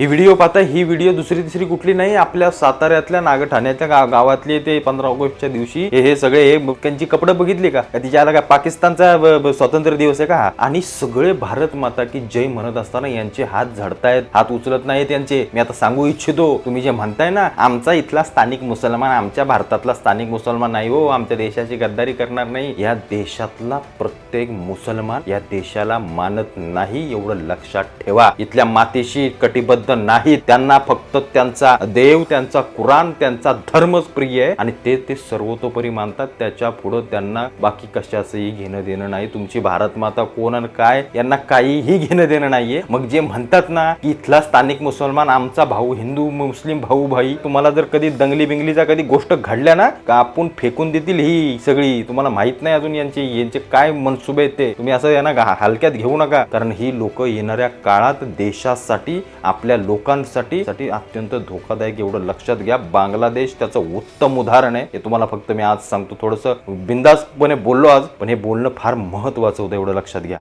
ही video पाहता ही video दुसरी तिसरी कुठली नाही आपल्या साताऱ्यातल्या नागठाण्याच्या गा- गावातली ते पंधरा ऑगस्टच्या दिवशी. हे हे सगळे हे त्यांची कपडे बघितले का? तिच्या आला काय पाकिस्तानचा स्वातंत्र्य दिवस आहे का? आणि सगळे भारत माता की जय म्हणत असताना यांचे हात झडतायत. हात उचलत नाहीत यांचे. मी आता सांगू इच्छितो. तुम्ही जे म्हणताय ना आमचा इथला स्थानिक मुसलमान आमच्या भारतातला स्थानिक मुसलमान नाही हो. आमच्या देशाची गद्दारी करणार नाही. या देशातला प्रत्येक मुसलमान या देशाला मानत नाही एवढं लक्षात ठेवा. इथल्या मातेशी कटिबद्ध नाही. त्यांना फक्त त्यांचा देव त्यांचा कुराण त्यांचा धर्मच प्रिय आहे. आणि ते ते सर्वतोपरी मानतात. त्याच्या पुढं त्यांना बाकी कशाचंही घेणं देणं नाही. तुमची भारत माता कोण आणि काय यांना काहीही घेणं देणं नाहीये. मग जे म्हणतात ना की इथला स्थानिक मुसलमान आमचा भाऊ हिंदू मुस्लिम भाऊ भाई तुम्हाला जर कधी दंगली बिंगलीचा कधी गोष्ट घडल्या ना का आपण फेकून देतील ही सगळी? तुम्हाला माहीत नाही अजून यांचे. यांचे काय मनसुबे आहेत ते? तुम्ही असं यांना हलक्यात घेऊ नका. कारण ही लोक येणाऱ्या काळात देशासाठी आपल्या लोकांसाठी साठी अत्यंत धोकादायक एवढं लक्षात घ्या. बांगलादेश त्याचं उत्तम उदाहरण आहे. हे तुम्हाला फक्त मी आज सांगतो. थोडंसं बिंदासपणे बोललो आज पण हे बोलणं फार महत्वाचं होतं एवढं लक्षात घ्या.